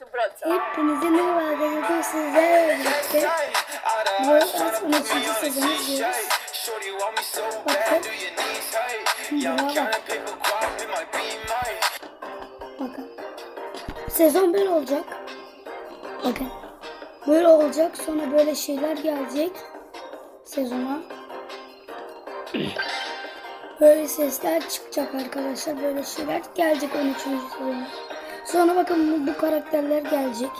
Hepinize merhaba arkadaşlar. Sizlerle birlikte bu aslında 3. sezonu izliyoruz. Bakın. Bak. Bakın. Sezon böyle olacak. Bakın. Böyle olacak. Sonra böyle şeyler gelecek. Sezona. Böyle sesler çıkacak arkadaşlar. Böyle şeyler gelecek 13. sezona. Sonra bakın bu, bu karakterler gelecek.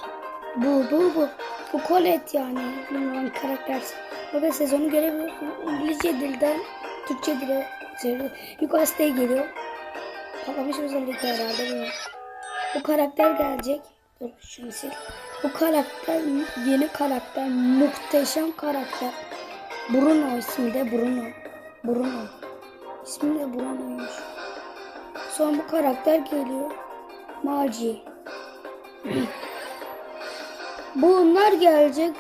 Bu bu bu. Bu Colette yani. Bilmiyorum karakter. Bakın sezonu görebiliyorsunuz. İngilizce dilden Türkçe dile çeviriyor. Yukarı geliyor. Patlamış özellik herhalde bilmiyorum. Bu karakter gelecek. Dur şunu sil. Bu karakter yeni karakter. Muhteşem karakter. Bruno ismi de Bruno. Bruno. İsmi de Bruno'ymuş. Sonra bu karakter geliyor. Maci. Bunlar gelecek.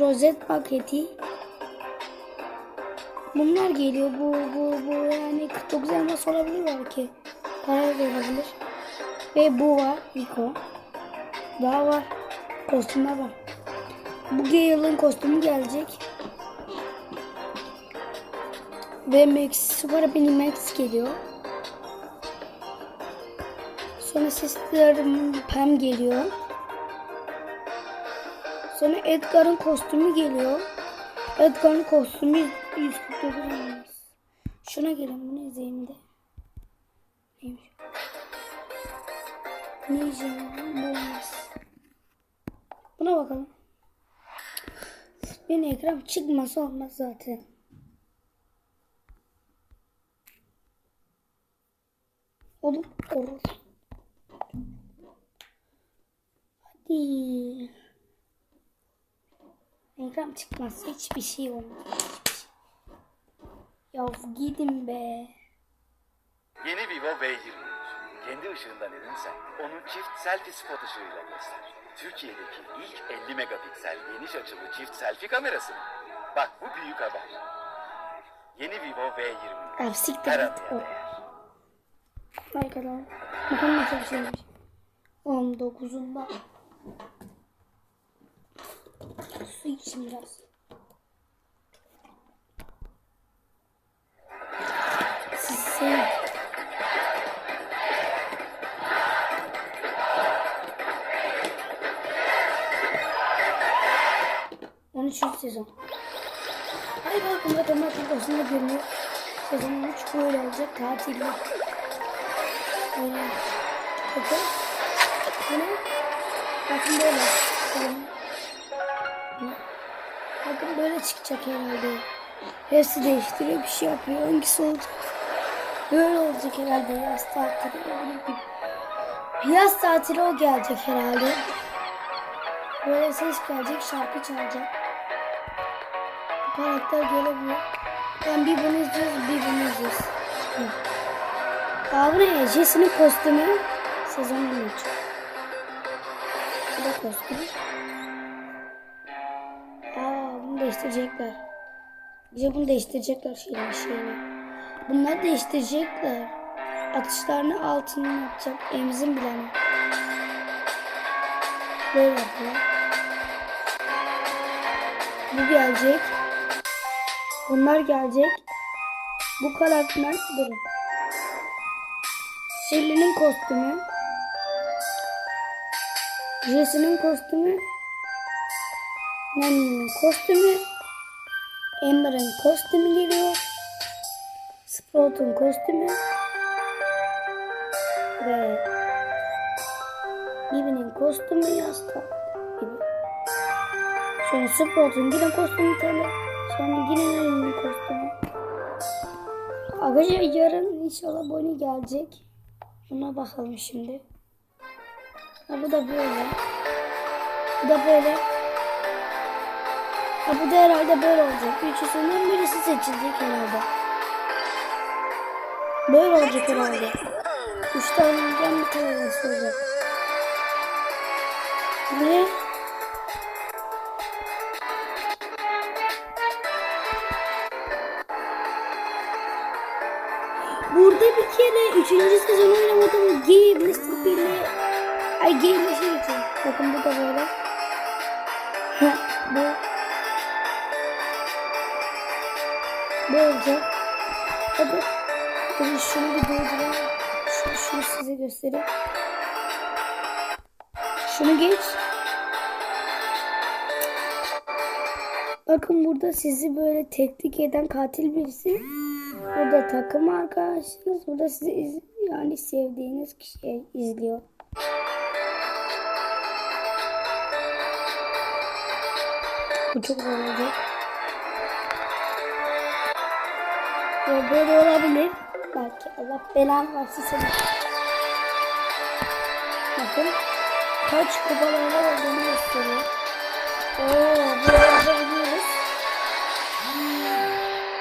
Rozet paketi. Bunlar geliyor. Bu bu bu yani 49 elmas olabilir belki. Para da olabilir. Ve bu var. Rico. Daha var. Kostümler var. Bu Gale'ın kostümü gelecek. Ve Max, Super Mini Max geliyor. Sonra seslerim Pam geliyor. Sonra Edgar'ın kostümü geliyor. Edgar'ın kostümü 149 olmaz. Şuna gelin bunu izleyin de. Neymiş? Ne yiyeceğim? Bu olmaz. Buna bakalım. Benim ekran çıkması olmaz zaten. Oğlum olur. Hadi. Ekran çıkmazsa hiçbir şey olmaz. Şey. Ya gidin be. Yeni Vivo V23. Kendi ışığından erinsen onu çift selfie spot ışığıyla göster. Türkiye'deki ilk 50 megapiksel geniş açılı çift selfie kamerası. Bak bu büyük haber. Yeni Vivo V23. Ya siktir git. Bakalım. Bakalım nasıl bir şeymiş. 19'unda. Su için biraz. Size. On üçüncü sezon. Ay bakın bakın bakın aslında görünüyor. Sezon 13 böyle olacak tatilli. Böyle. Bakın. Ne? Bakın böyle. Bakın. Böyle çıkacak herhalde. Hepsi değiştiriyor bir şey yapıyor. Hangisi olacak? Böyle olacak herhalde yaz tatili. Yaz tatili o gelecek herhalde. Böyle ses gelecek, şarkı çalacak. Bu karakter gelebilir. Ben bir bunu izliyoruz, bir bunu izliyoruz. Hı. Aa bu ne? Jesse'nin kostümü. Sezon 13. Da kostüm. Aa bunu değiştirecekler. Bize bunu değiştirecekler şeyini şeyini. Bunlar değiştirecekler. Atışlarını altından yapacak. Emzin bilemem. Böyle yapıyor. Bu gelecek. Bunlar gelecek. Bu karakter durun. Shelly'nin kostümü. Jesse'nin kostümü. Nani'nin kostümü. Amber'ın kostümü geliyor. Sprout'un kostümü. Ve Bibi'nin kostümü yastık gibi. Sonra Sprout'un yine kostümü tabii. Sonra yine Nani'nin kostümü. Arkadaşlar yarın inşallah Bonnie gelecek. Buna bakalım şimdi. Ha bu da böyle. Bu da böyle. Ha bu da herhalde böyle olacak. Üçüsünden birisi seçilecek herhalde. Böyle olacak herhalde. Üç taneden bir tanesi olacak. Ne? Burada bir kere 3. sezon oynamadım. Gay Mr. P ile Ay giyinmesi geçiyor. Bakın bu da böyle. Heh, bu. Bu olacak. Hadi. Dur şunu bir durdurayım. Şunu, şunu size göstereyim. Şunu geç. Bakın burada sizi böyle teknik eden katil birisi. Burada takım arkadaşınız. Burada sizi iz- yani sevdiğiniz kişi izliyor. Bu çok zor olacak. Ya böyle olabilir. Belki Allah belanı versin seni. Bakın. Kaç kupalarda olduğunu gösteriyor. Oo, burada biliyoruz.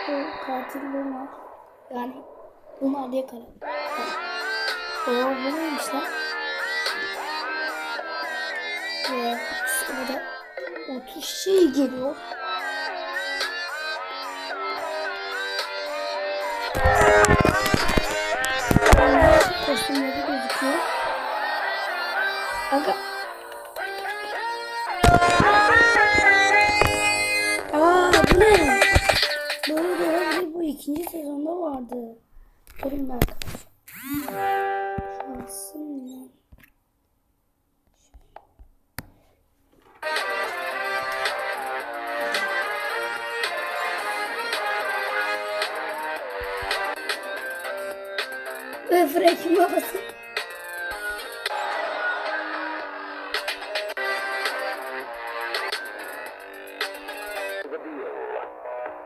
Bu katil bunlar. Yani bunlar diye karar. Oo, bu neymiş lan? Ve sonra 30 şey geliyor. Kostümleri gözüküyor. Aga. Aa bu ne? Doğru doğru bu ikinci sezonda vardı. Durun bir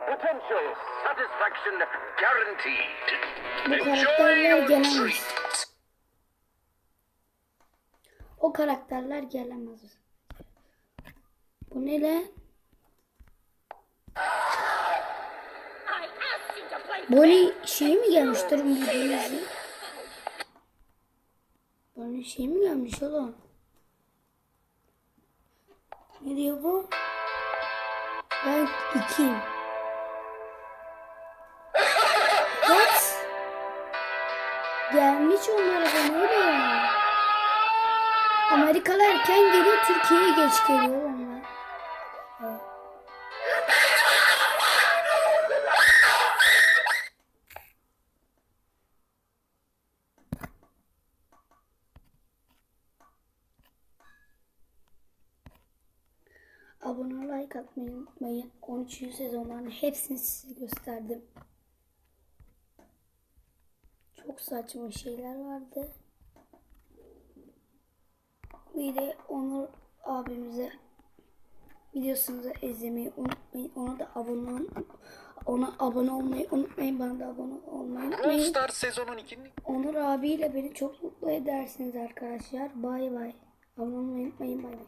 Potential satisfaction guaranteed. Bu karakterler gelemez. O karakterler gelemez. Bu ne lan? Bonnie şey mi gelmiş? Durun bir şey mi gelmiş oğlum? Ne diyor bu? Ben ikiyim. What? Gelmiş onlara da ne oluyor? Amerikalı erken geliyor, Türkiye'ye geç geliyor Abone like atmayı unutmayın. 13. sezonların hepsini size gösterdim. Çok saçma şeyler vardı. Bir de Onur abimize videosunu izlemeyi unutmayın. Ona da abone ona abone olmayı unutmayın. Bana da abone olmayı unutmayın. Stars sezonun ikinci Onur abiyle beni çok mutlu edersiniz arkadaşlar. Bay bay. Abone olmayı unutmayın. Bay bay.